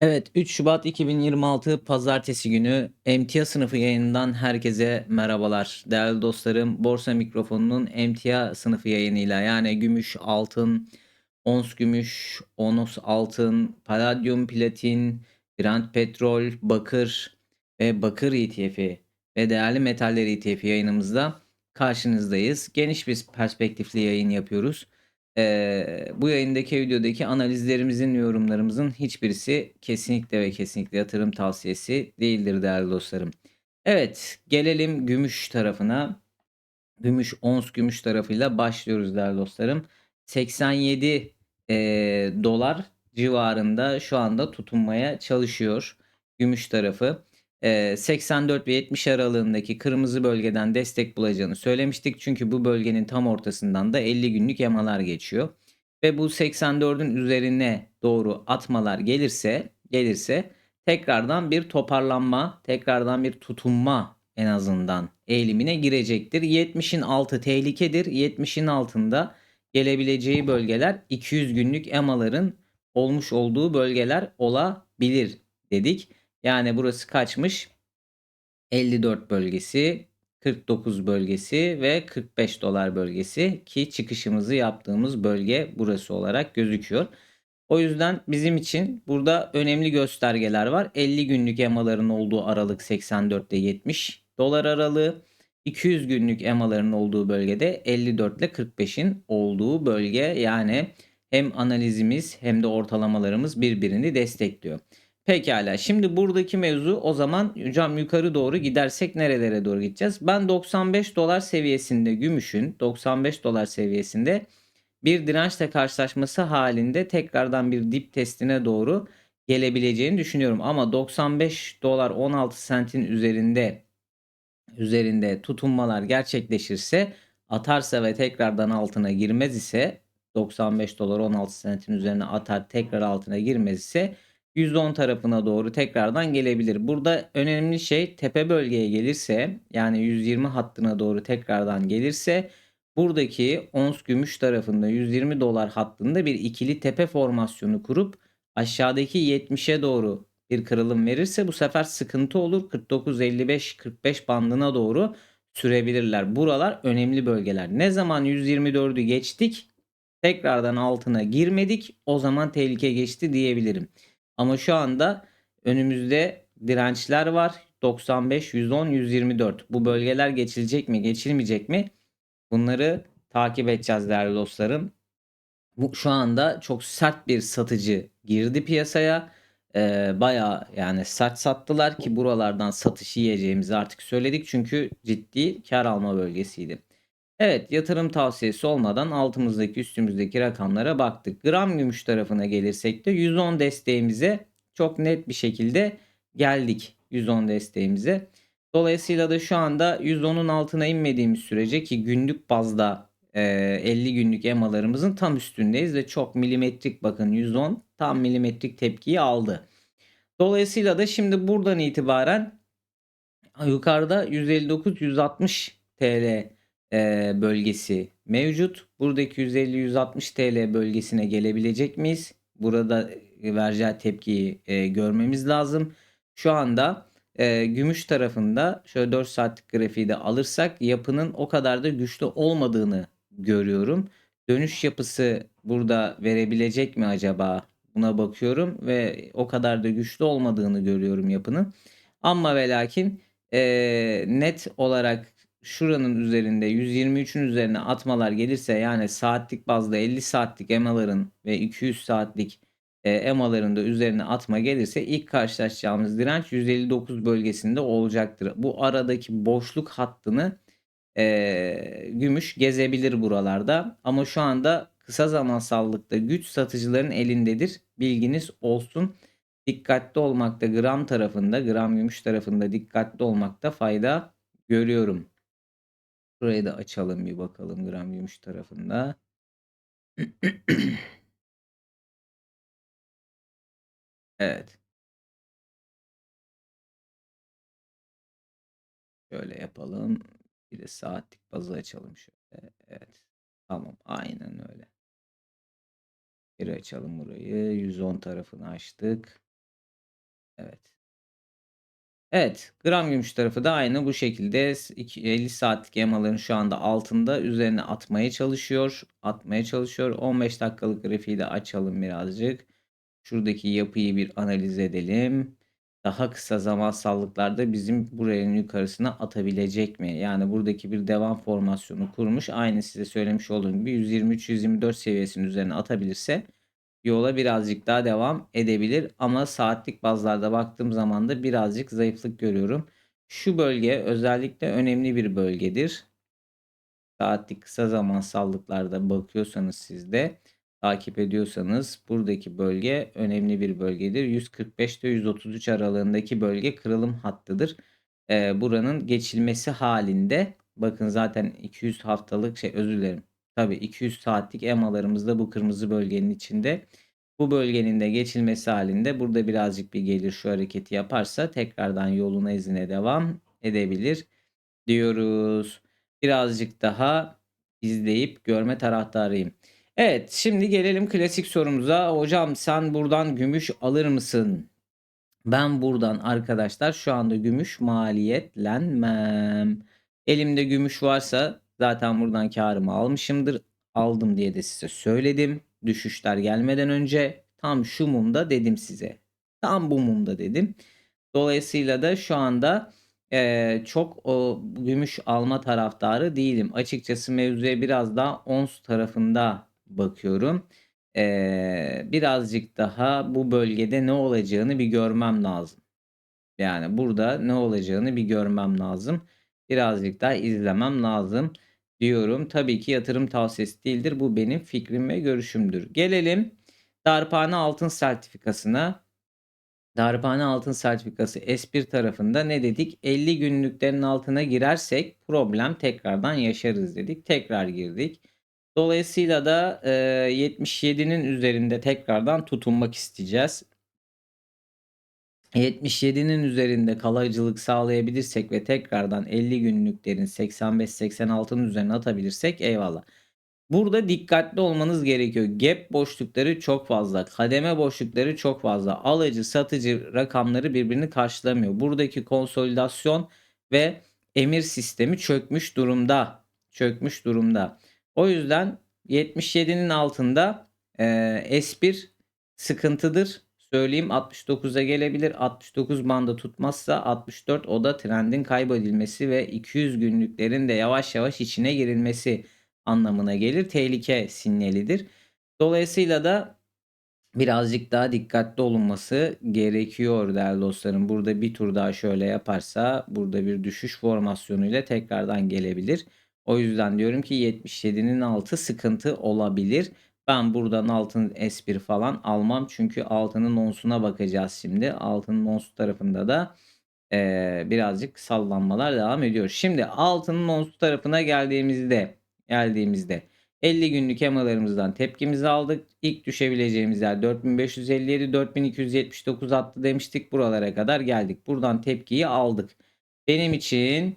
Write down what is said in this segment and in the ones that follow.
Evet, 3 Şubat 2026 Pazartesi günü Emtia sınıfı yayınından herkese merhabalar. Değerli dostlarım, Borsa Mikrofonu'nun Emtia sınıfı yayınıyla yani gümüş, altın, ons gümüş, ons altın, paladyum, platin, Brent petrol, bakır ve bakır ETF'i ve değerli metaller ETF'i yayınımızda karşınızdayız. Geniş bir perspektifli yayın yapıyoruz. Eee, bu yayındaki videodaki analizlerimizin, yorumlarımızın hiçbirisi kesinlikle ve kesinlikle yatırım tavsiyesi değildir değerli dostlarım. Evet, gelelim gümüş tarafına. Gümüş, ons gümüş tarafıyla başlıyoruz değerli dostlarım. 87 eee, dolar civarında şu anda tutunmaya çalışıyor gümüş tarafı. Eee, 84 ve 70 aralığındaki kırmızı bölgeden destek bulacağını söylemiştik. Çünkü bu bölgenin tam ortasından da 50 günlük yamalar geçiyor. Ve bu 84'ün üzerine doğru atmalar gelirse gelirse tekrardan bir toparlanma, tekrardan bir tutunma en azından eğilimine girecektir. 70'in altı tehlikedir. 70'in altında gelebileceği bölgeler 200 günlük EMA'ların olmuş olduğu bölgeler olabilir dedik. Yani burası kaçmış? 54 bölgesi, 49 bölgesi ve 45 dolar bölgesi ki çıkışımızı yaptığımız bölge burası olarak gözüküyor. O yüzden bizim için burada önemli göstergeler var. 50 günlük EMA'ların olduğu aralık 84 ile 70 dolar aralığı. 200 günlük EMA'ların olduğu bölgede 54 ile 45'in olduğu bölge. Yani hem analizimiz hem de ortalamalarımız birbirini destekliyor. Pekala. Şimdi buradaki mevzu o zaman hocam yukarı doğru gidersek nerelere doğru gideceğiz? Ben 95 dolar seviyesinde gümüşün 95 dolar seviyesinde bir dirençle karşılaşması halinde tekrardan bir dip testine doğru gelebileceğini düşünüyorum. Ama 95 dolar 16 sentin üzerinde üzerinde tutunmalar gerçekleşirse atarsa ve tekrardan altına girmez ise 95 dolar 16 sentin üzerine atar tekrar altına girmez ise %10 tarafına doğru tekrardan gelebilir. Burada önemli şey tepe bölgeye gelirse yani 120 hattına doğru tekrardan gelirse buradaki ons gümüş tarafında 120 dolar hattında bir ikili tepe formasyonu kurup aşağıdaki 70'e doğru bir kırılım verirse bu sefer sıkıntı olur. 49-55-45 bandına doğru sürebilirler. Buralar önemli bölgeler. Ne zaman 124'ü geçtik tekrardan altına girmedik o zaman tehlike geçti diyebilirim. Ama şu anda önümüzde dirençler var. 95, 110, 124. Bu bölgeler geçilecek mi, geçilmeyecek mi? Bunları takip edeceğiz değerli dostlarım. Bu şu anda çok sert bir satıcı girdi piyasaya. Ee, Baya yani sert sattılar ki buralardan satış yiyeceğimizi artık söyledik. Çünkü ciddi kar alma bölgesiydi. Evet yatırım tavsiyesi olmadan altımızdaki üstümüzdeki rakamlara baktık. Gram gümüş tarafına gelirsek de 110 desteğimize çok net bir şekilde geldik 110 desteğimize. Dolayısıyla da şu anda 110'un altına inmediğimiz sürece ki günlük bazda e, 50 günlük EMA'larımızın tam üstündeyiz ve çok milimetrik bakın 110 tam milimetrik tepkiyi aldı. Dolayısıyla da şimdi buradan itibaren yukarıda 159-160 TL bölgesi mevcut. Buradaki 150-160 TL bölgesine gelebilecek miyiz? Burada vereceği tepkiyi görmemiz lazım. Şu anda gümüş tarafında şöyle 4 saatlik grafiği de alırsak yapının o kadar da güçlü olmadığını görüyorum. Dönüş yapısı burada verebilecek mi acaba? Buna bakıyorum ve o kadar da güçlü olmadığını görüyorum yapının. Ama ve lakin e, net olarak şuranın üzerinde 123'ün üzerine atmalar gelirse yani saatlik bazda 50 saatlik EMA'ların ve 200 saatlik e, EMA'ların da üzerine atma gelirse ilk karşılaşacağımız direnç 159 bölgesinde olacaktır. Bu aradaki boşluk hattını e, gümüş gezebilir buralarda ama şu anda kısa zamansallıkta güç satıcıların elindedir. Bilginiz olsun. Dikkatli olmakta gram tarafında, gram gümüş tarafında dikkatli olmakta fayda görüyorum. Burayı da açalım bir bakalım gram gümüş tarafında. Evet. Şöyle yapalım. Bir de saatlik bazı açalım şöyle. Evet. Tamam. Aynen öyle. Bir açalım burayı. 110 tarafını açtık. Evet. Evet, gram gümüş tarafı da aynı bu şekilde s iki 50 saatlik EMA'ların şu anda altında üzerine atmaya çalışıyor, atmaya çalışıyor. 15 dakikalık grafiği de açalım birazcık. Şuradaki yapıyı bir analiz edelim. Daha kısa zamansallıklarda bizim buranın yukarısına atabilecek mi? Yani buradaki bir devam formasyonu kurmuş. Aynı size söylemiş olduğum gibi 123-124 seviyesinin üzerine atabilirse yola birazcık daha devam edebilir. Ama saatlik bazlarda baktığım zaman da birazcık zayıflık görüyorum. Şu bölge özellikle önemli bir bölgedir. Saatlik kısa zamansallıklarda bakıyorsanız siz de takip ediyorsanız buradaki bölge önemli bir bölgedir. 145 ile 133 aralığındaki bölge kırılım hattıdır. Ee, buranın geçilmesi halinde bakın zaten 200 haftalık şey özür dilerim. Tabii 200 saatlik EMA'larımız da bu kırmızı bölgenin içinde. Bu bölgenin de geçilmesi halinde burada birazcık bir gelir şu hareketi yaparsa tekrardan yoluna izine devam edebilir diyoruz. Birazcık daha izleyip görme taraftarıyım. Evet, şimdi gelelim klasik sorumuza. Hocam sen buradan gümüş alır mısın? Ben buradan arkadaşlar şu anda gümüş maliyetlenmem. Elimde gümüş varsa zaten buradan karımı almışımdır. Aldım diye de size söyledim. Düşüşler gelmeden önce tam şu mumda dedim size. Tam bu mumda dedim. Dolayısıyla da şu anda eee, çok o gümüş alma taraftarı değilim. Açıkçası mevzuya biraz daha ons tarafında bakıyorum. Eee, birazcık daha bu bölgede ne olacağını bir görmem lazım. Yani burada ne olacağını bir görmem lazım. Birazcık daha izlemem lazım diyorum. Tabii ki yatırım tavsiyesi değildir. Bu benim fikrim ve görüşümdür. Gelelim darphane altın sertifikasına. Darphane altın sertifikası S1 tarafında ne dedik? 50 günlüklerin altına girersek problem tekrardan yaşarız dedik. Tekrar girdik. Dolayısıyla da e, 77'nin üzerinde tekrardan tutunmak isteyeceğiz. 77'nin üzerinde kalıcılık sağlayabilirsek ve tekrardan 50 günlüklerin 85-86'nın üzerine atabilirsek eyvallah. Burada dikkatli olmanız gerekiyor. Gap boşlukları çok fazla. Kademe boşlukları çok fazla. Alıcı satıcı rakamları birbirini karşılamıyor. Buradaki konsolidasyon ve emir sistemi çökmüş durumda. Çökmüş durumda. O yüzden 77'nin altında e, S1 sıkıntıdır. Söyleyeyim 69'a gelebilir. 69 banda tutmazsa 64 o da trendin kaybedilmesi ve 200 günlüklerin de yavaş yavaş içine girilmesi anlamına gelir. Tehlike sinyalidir. Dolayısıyla da birazcık daha dikkatli olunması gerekiyor değerli dostlarım. Burada bir tur daha şöyle yaparsa burada bir düşüş formasyonuyla tekrardan gelebilir. O yüzden diyorum ki 77'nin altı sıkıntı olabilir. Ben buradan altın S1 falan almam. Çünkü altının onsuna bakacağız şimdi. Altının onsu tarafında da e, birazcık sallanmalar devam ediyor. Şimdi altının onsu tarafına geldiğimizde geldiğimizde 50 günlük emalarımızdan tepkimizi aldık. İlk düşebileceğimiz yer 4557 4279 attı demiştik. Buralara kadar geldik. Buradan tepkiyi aldık. Benim için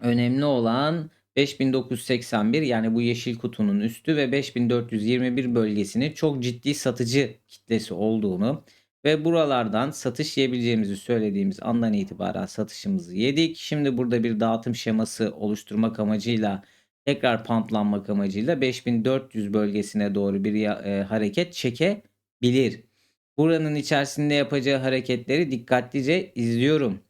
önemli olan 5981 yani bu yeşil kutunun üstü ve 5421 bölgesini çok ciddi satıcı kitlesi olduğunu ve buralardan satış yiyebileceğimizi söylediğimiz andan itibaren satışımızı yedik. Şimdi burada bir dağıtım şeması oluşturmak amacıyla tekrar pamplanmak amacıyla 5400 bölgesine doğru bir e, hareket çekebilir. Buranın içerisinde yapacağı hareketleri dikkatlice izliyorum.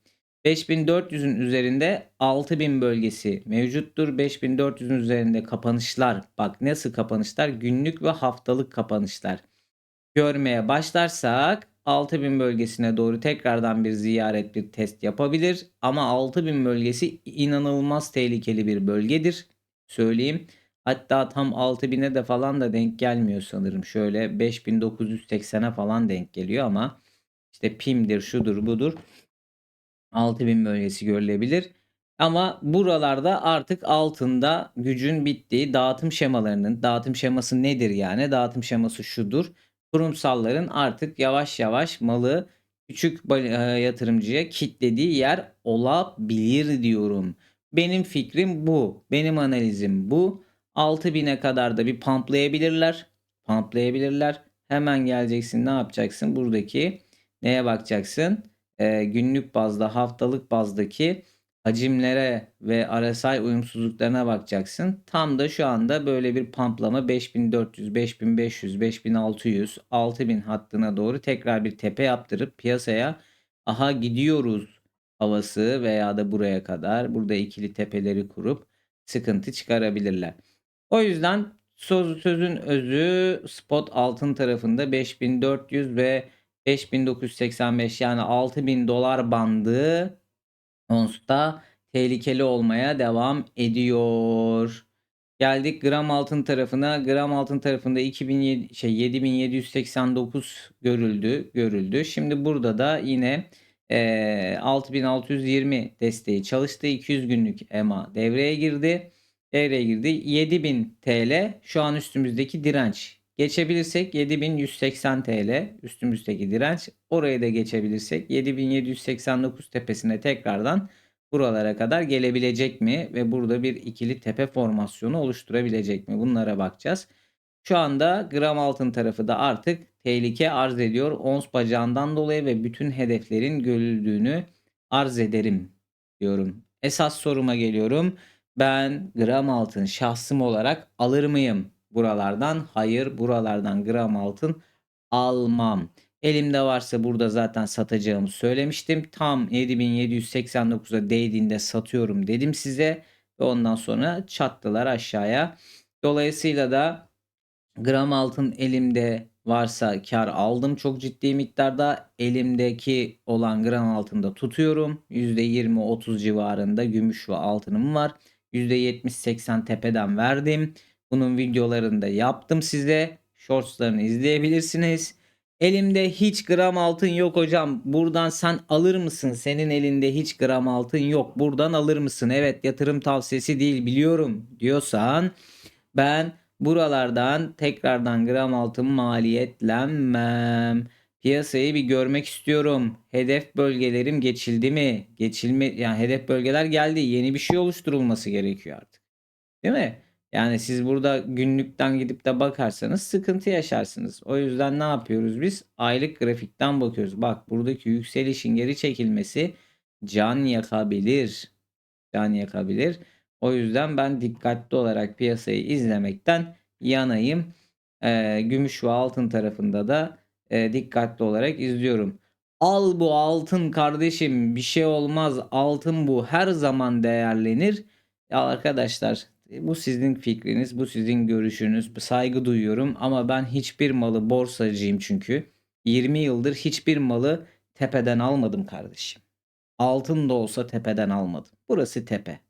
5400'ün üzerinde 6000 bölgesi mevcuttur. 5400'ün üzerinde kapanışlar. Bak nasıl kapanışlar? Günlük ve haftalık kapanışlar. Görmeye başlarsak 6000 bölgesine doğru tekrardan bir ziyaret bir test yapabilir. Ama 6000 bölgesi inanılmaz tehlikeli bir bölgedir. Söyleyeyim. Hatta tam 6000'e de falan da denk gelmiyor sanırım. Şöyle 5980'e falan denk geliyor ama işte PIM'dir şudur budur 6000 bölgesi görülebilir. Ama buralarda artık altında gücün bittiği dağıtım şemalarının dağıtım şeması nedir yani? Dağıtım şeması şudur. Kurumsalların artık yavaş yavaş malı küçük yatırımcıya kitlediği yer olabilir diyorum. Benim fikrim bu. Benim analizim bu. 6000'e kadar da bir pamplayabilirler. Pamplayabilirler. Hemen geleceksin ne yapacaksın? Buradaki Neye bakacaksın? Ee, günlük bazda, haftalık bazdaki hacimlere ve RSI uyumsuzluklarına bakacaksın. Tam da şu anda böyle bir pamplama 5400, 5500, 5600, 6000 hattına doğru tekrar bir tepe yaptırıp piyasaya aha gidiyoruz havası veya da buraya kadar burada ikili tepeleri kurup sıkıntı çıkarabilirler. O yüzden söz, sözün özü spot altın tarafında 5400 ve 5985 yani 6000 dolar bandı onsta tehlikeli olmaya devam ediyor. Geldik gram altın tarafına. Gram altın tarafında 2007 şey 7789 görüldü, görüldü. Şimdi burada da yine e, 6620 desteği çalıştı. 200 günlük EMA devreye girdi. Devreye girdi. 7000 TL şu an üstümüzdeki direnç. Geçebilirsek 7180 TL üstümüzdeki direnç. Orayı da geçebilirsek 7789 tepesine tekrardan buralara kadar gelebilecek mi ve burada bir ikili tepe formasyonu oluşturabilecek mi? Bunlara bakacağız. Şu anda gram altın tarafı da artık tehlike arz ediyor. Ons bacağından dolayı ve bütün hedeflerin görüldüğünü arz ederim diyorum. Esas soruma geliyorum. Ben gram altın şahsım olarak alır mıyım? Buralardan hayır buralardan gram altın almam. Elimde varsa burada zaten satacağımı söylemiştim. Tam 7789'a değdiğinde satıyorum dedim size. Ve ondan sonra çattılar aşağıya. Dolayısıyla da gram altın elimde varsa kar aldım çok ciddi miktarda. Elimdeki olan gram altında tutuyorum. %20-30 civarında gümüş ve altınım var. %70-80 tepeden verdim. Bunun videolarını da yaptım size. Shortslarını izleyebilirsiniz. Elimde hiç gram altın yok hocam. Buradan sen alır mısın? Senin elinde hiç gram altın yok. Buradan alır mısın? Evet yatırım tavsiyesi değil biliyorum diyorsan ben buralardan tekrardan gram altın maliyetlenmem. Piyasayı bir görmek istiyorum. Hedef bölgelerim geçildi mi? Geçilme yani hedef bölgeler geldi. Yeni bir şey oluşturulması gerekiyor artık. Değil mi? Yani siz burada günlükten gidip de bakarsanız sıkıntı yaşarsınız. O yüzden ne yapıyoruz biz? Aylık grafikten bakıyoruz. Bak buradaki yükselişin geri çekilmesi can yakabilir. Can yakabilir. O yüzden ben dikkatli olarak piyasayı izlemekten yanayım. Ee, gümüş ve altın tarafında da e, dikkatli olarak izliyorum. Al bu altın kardeşim bir şey olmaz altın bu her zaman değerlenir. Ya arkadaşlar bu sizin fikriniz, bu sizin görüşünüz. Saygı duyuyorum ama ben hiçbir malı borsacıyım çünkü. 20 yıldır hiçbir malı tepeden almadım kardeşim. Altın da olsa tepeden almadım. Burası tepe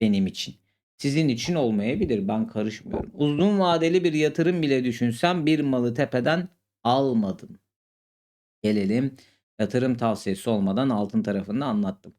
benim için. Sizin için olmayabilir. Ben karışmıyorum. Uzun vadeli bir yatırım bile düşünsem bir malı tepeden almadım. Gelelim yatırım tavsiyesi olmadan altın tarafını anlattım.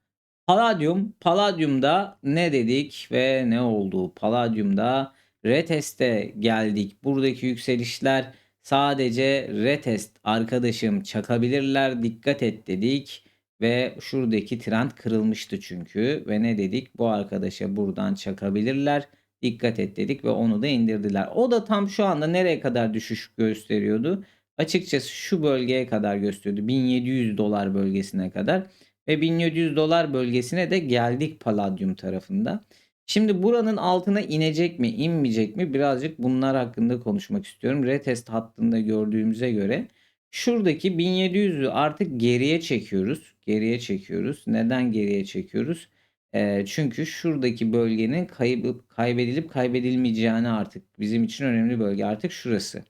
Palladium, Palladium'da ne dedik ve ne oldu? Palladium'da reteste geldik. Buradaki yükselişler sadece retest arkadaşım çakabilirler dikkat et dedik. Ve şuradaki trend kırılmıştı çünkü. Ve ne dedik? Bu arkadaşa buradan çakabilirler. Dikkat et dedik ve onu da indirdiler. O da tam şu anda nereye kadar düşüş gösteriyordu? Açıkçası şu bölgeye kadar gösteriyordu. 1700 dolar bölgesine kadar. Ve 1700 dolar bölgesine de geldik Palladium tarafında. Şimdi buranın altına inecek mi inmeyecek mi birazcık bunlar hakkında konuşmak istiyorum. Retest hattında gördüğümüze göre şuradaki 1700'ü artık geriye çekiyoruz. Geriye çekiyoruz. Neden geriye çekiyoruz? E, çünkü şuradaki bölgenin kaybı, kaybedilip kaybedilmeyeceğini artık bizim için önemli bölge artık şurası.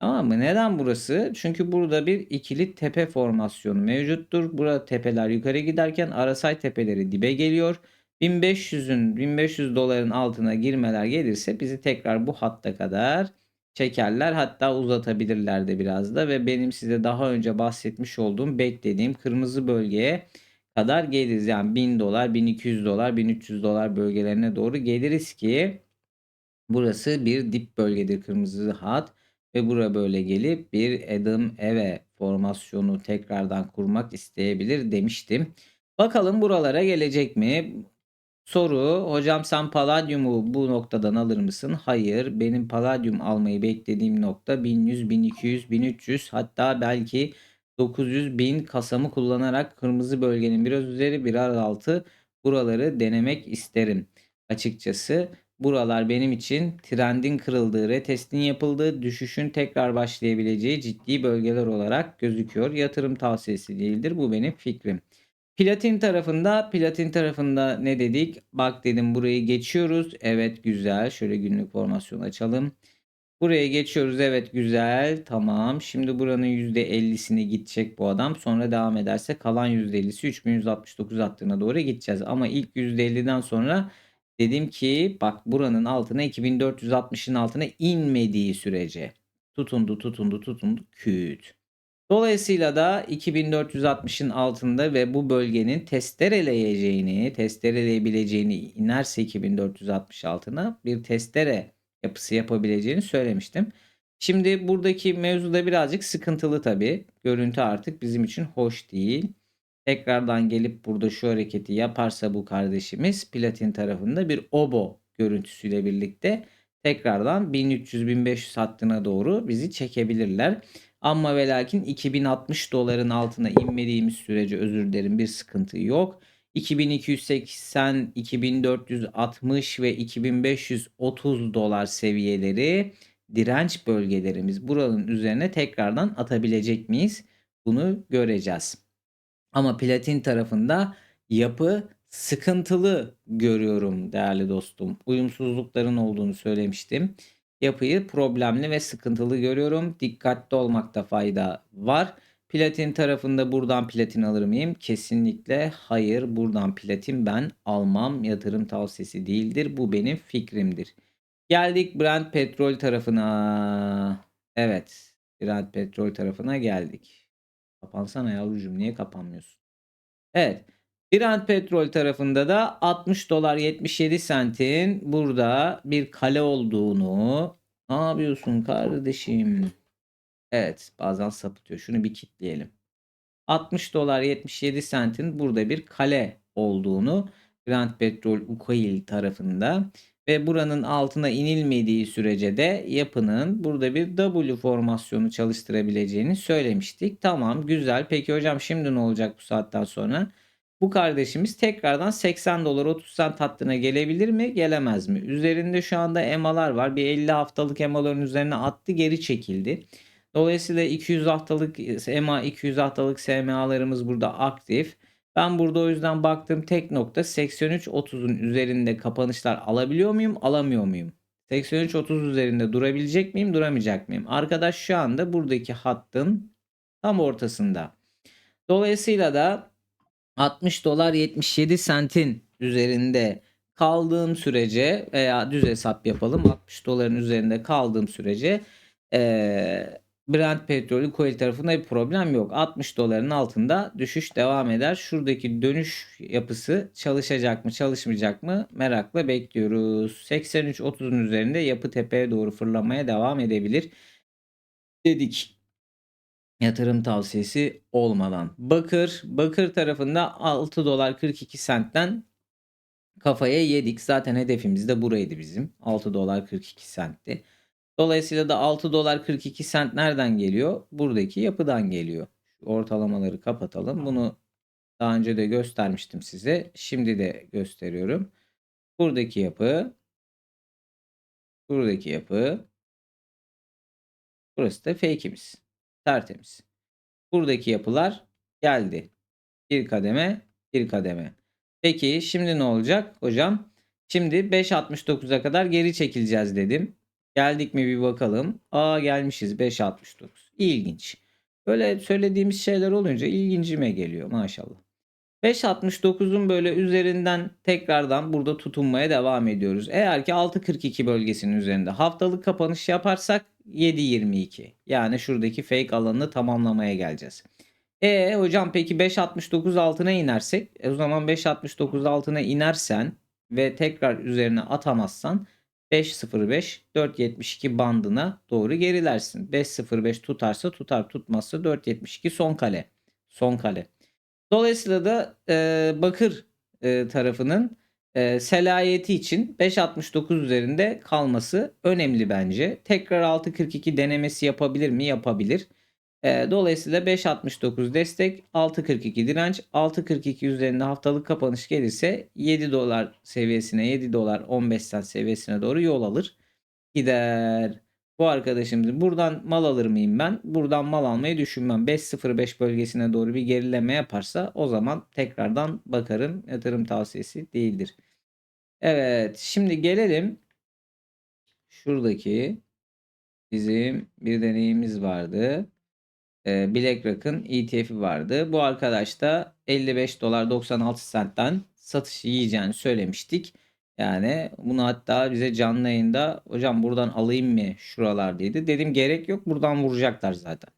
Tamam mı? Neden burası? Çünkü burada bir ikili tepe formasyonu mevcuttur. Burada tepeler yukarı giderken RSI tepeleri dibe geliyor. 1500'ün 1500 doların altına girmeler gelirse bizi tekrar bu hatta kadar çekerler. Hatta uzatabilirler de biraz da ve benim size daha önce bahsetmiş olduğum beklediğim kırmızı bölgeye kadar geliriz. Yani 1000 dolar, 1200 dolar, 1300 dolar bölgelerine doğru geliriz ki burası bir dip bölgedir kırmızı hat ve bura böyle gelip bir Adam Eve formasyonu tekrardan kurmak isteyebilir demiştim. Bakalım buralara gelecek mi? Soru hocam sen Palladium'u bu noktadan alır mısın? Hayır benim Palladium almayı beklediğim nokta 1100, 1200, 1300 hatta belki 900 bin kasamı kullanarak kırmızı bölgenin biraz üzeri biraz altı buraları denemek isterim. Açıkçası buralar benim için trendin kırıldığı, retestin yapıldığı, düşüşün tekrar başlayabileceği ciddi bölgeler olarak gözüküyor. Yatırım tavsiyesi değildir. Bu benim fikrim. Platin tarafında, platin tarafında ne dedik? Bak dedim burayı geçiyoruz. Evet güzel. Şöyle günlük formasyon açalım. Buraya geçiyoruz. Evet güzel. Tamam. Şimdi buranın %50'sini gidecek bu adam. Sonra devam ederse kalan %50'si 3169 attığına doğru gideceğiz. Ama ilk %50'den sonra dedim ki bak buranın altına 2460'ın altına inmediği sürece tutundu tutundu tutundu küt. Dolayısıyla da 2460'ın altında ve bu bölgenin testereleyeceğini, testereleyebileceğini inerse 2460 altına bir testere yapısı yapabileceğini söylemiştim. Şimdi buradaki mevzu da birazcık sıkıntılı tabii. Görüntü artık bizim için hoş değil. Tekrardan gelip burada şu hareketi yaparsa bu kardeşimiz platin tarafında bir obo görüntüsüyle birlikte tekrardan 1300-1500 hattına doğru bizi çekebilirler. Ama ve lakin 2060 doların altına inmediğimiz sürece özür dilerim bir sıkıntı yok. 2280, 2460 ve 2530 dolar seviyeleri direnç bölgelerimiz. Buranın üzerine tekrardan atabilecek miyiz? Bunu göreceğiz. Ama platin tarafında yapı sıkıntılı görüyorum değerli dostum. Uyumsuzlukların olduğunu söylemiştim. Yapıyı problemli ve sıkıntılı görüyorum. Dikkatli olmakta fayda var. Platin tarafında buradan platin alır mıyım? Kesinlikle hayır. Buradan platin ben almam. Yatırım tavsiyesi değildir. Bu benim fikrimdir. Geldik Brent petrol tarafına. Evet. Brent petrol tarafına geldik. Kapansana yavrucuğum. Niye kapanmıyorsun? Evet. Brent petrol tarafında da 60 dolar 77 sentin burada bir kale olduğunu ne yapıyorsun kardeşim? Evet bazen sapıtıyor. Şunu bir kitleyelim. 60 dolar 77 sentin burada bir kale olduğunu Brent Petrol Ukoil tarafında ve buranın altına inilmediği sürece de yapının burada bir W formasyonu çalıştırabileceğini söylemiştik. Tamam güzel. Peki hocam şimdi ne olacak bu saatten sonra? Bu kardeşimiz tekrardan 80 dolar 30 sent hattına gelebilir mi? Gelemez mi? Üzerinde şu anda EMA'lar var. Bir 50 haftalık EMA'ların üzerine attı geri çekildi. Dolayısıyla 200 haftalık EMA 200 haftalık SMA'larımız burada aktif. Ben burada o yüzden baktığım tek nokta 83.30'un üzerinde kapanışlar alabiliyor muyum? Alamıyor muyum? 83.30 üzerinde durabilecek miyim? Duramayacak mıyım? Arkadaş şu anda buradaki hattın tam ortasında. Dolayısıyla da 60 dolar 77 sentin üzerinde kaldığım sürece veya düz hesap yapalım 60 doların üzerinde kaldığım sürece ee, Brent petrolü coil tarafında bir problem yok. 60 doların altında düşüş devam eder. Şuradaki dönüş yapısı çalışacak mı çalışmayacak mı merakla bekliyoruz. 83.30'un üzerinde yapı tepeye doğru fırlamaya devam edebilir. Dedik yatırım tavsiyesi olmadan. Bakır, Bakır tarafında 6 dolar 42 sentten kafaya yedik. Zaten hedefimiz de buraydı bizim. 6 dolar 42 sentti. Dolayısıyla da 6 dolar 42 sent nereden geliyor? Buradaki yapıdan geliyor. Ortalamaları kapatalım. Bunu daha önce de göstermiştim size. Şimdi de gösteriyorum. Buradaki yapı buradaki yapı burası da fake'imiz. Tertemiz. Buradaki yapılar geldi. Bir kademe, bir kademe. Peki şimdi ne olacak hocam? Şimdi 5.69'a kadar geri çekileceğiz dedim. Geldik mi bir bakalım. Aa gelmişiz 5.69. İlginç. Böyle söylediğimiz şeyler olunca ilgincime geliyor maşallah. 5.69'un böyle üzerinden tekrardan burada tutunmaya devam ediyoruz. Eğer ki 6.42 bölgesinin üzerinde haftalık kapanış yaparsak 7.22. Yani şuradaki fake alanını tamamlamaya geleceğiz. E hocam peki 5.69 altına inersek e, o zaman 5.69 altına inersen ve tekrar üzerine atamazsan 5.05 4.72 bandına doğru gerilersin. 5.05 tutarsa tutar tutmazsa 4.72 son kale. Son kale. Dolayısıyla da e, Bakır e, tarafının e, selayeti için 5.69 üzerinde kalması önemli bence. Tekrar 6.42 denemesi yapabilir mi? Yapabilir. Ee, dolayısıyla 5.69 destek, 6.42 direnç, 6.42 üzerinde haftalık kapanış gelirse 7 dolar seviyesine, 7 dolar 15 sent seviyesine doğru yol alır. Gider. Bu arkadaşımız buradan mal alır mıyım ben? Buradan mal almayı düşünmem. 5.05 bölgesine doğru bir gerileme yaparsa o zaman tekrardan bakarım. Yatırım tavsiyesi değildir. Evet, şimdi gelelim şuradaki bizim bir deneyimiz vardı. Ee, BlackRock'ın ETF'i vardı. Bu arkadaş da 55 dolar 96 centten satış yiyeceğini söylemiştik. Yani bunu hatta bize canlı yayında hocam buradan alayım mı şuralar dedi. Dedim gerek yok buradan vuracaklar zaten.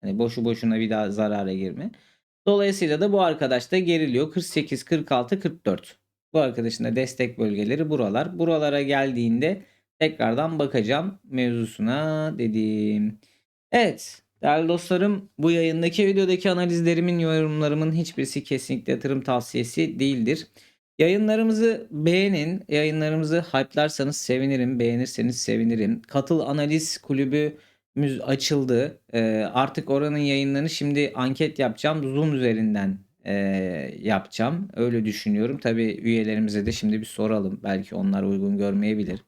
Hani boşu boşuna bir daha zarara girme. Dolayısıyla da bu arkadaş da geriliyor. 48, 46, 44. Bu arkadaşın da destek bölgeleri buralar. Buralara geldiğinde tekrardan bakacağım mevzusuna dedim. Evet değerli dostlarım bu yayındaki videodaki analizlerimin yorumlarımın hiçbirisi kesinlikle yatırım tavsiyesi değildir. Yayınlarımızı beğenin. Yayınlarımızı hype'larsanız sevinirim. Beğenirseniz sevinirim. Katıl Analiz Kulübümüz açıldı. Ee, artık oranın yayınlarını şimdi anket yapacağım. Zoom üzerinden e, yapacağım. Öyle düşünüyorum. Tabii üyelerimize de şimdi bir soralım. Belki onlar uygun görmeyebilir.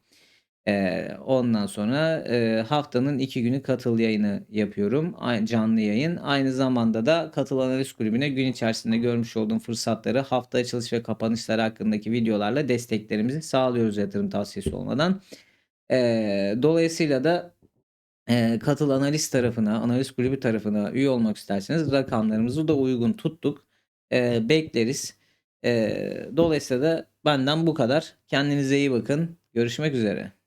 Ondan sonra haftanın iki günü katıl yayını yapıyorum. Canlı yayın. Aynı zamanda da katıl analiz kulübüne gün içerisinde görmüş olduğum fırsatları hafta açılış ve kapanışları hakkındaki videolarla desteklerimizi sağlıyoruz yatırım tavsiyesi olmadan. Dolayısıyla da e, katıl analiz tarafına, analiz kulübü tarafına üye olmak isterseniz rakamlarımızı da uygun tuttuk. Bekleriz. Ee, dolayısıyla da benden bu kadar. Kendinize iyi bakın. Görüşmek üzere.